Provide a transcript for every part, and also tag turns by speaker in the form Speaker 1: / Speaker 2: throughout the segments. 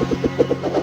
Speaker 1: Thank you.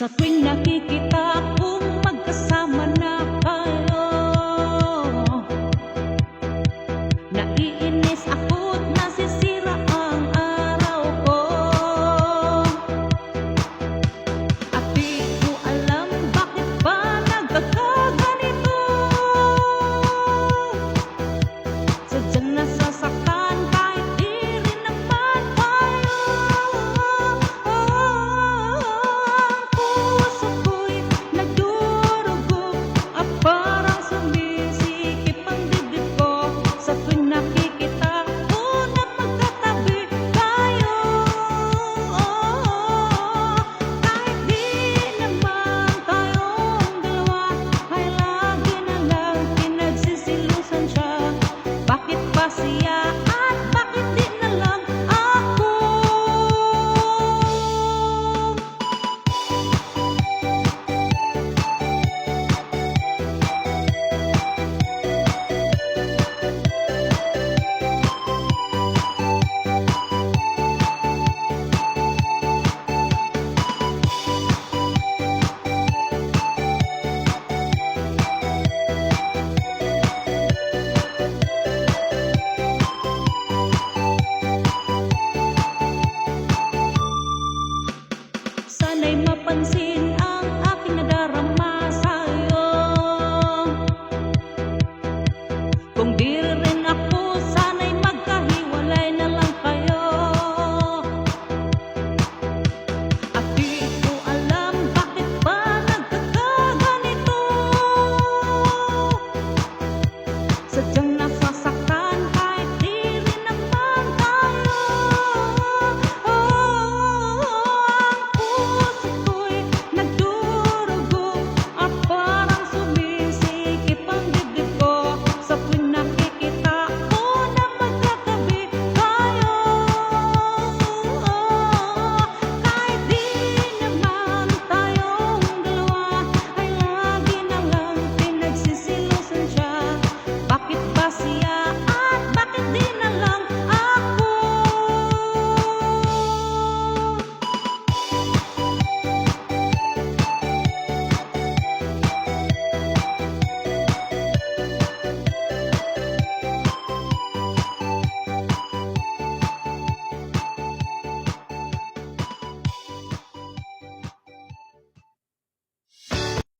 Speaker 1: Sa tuwing nakikita bằng xin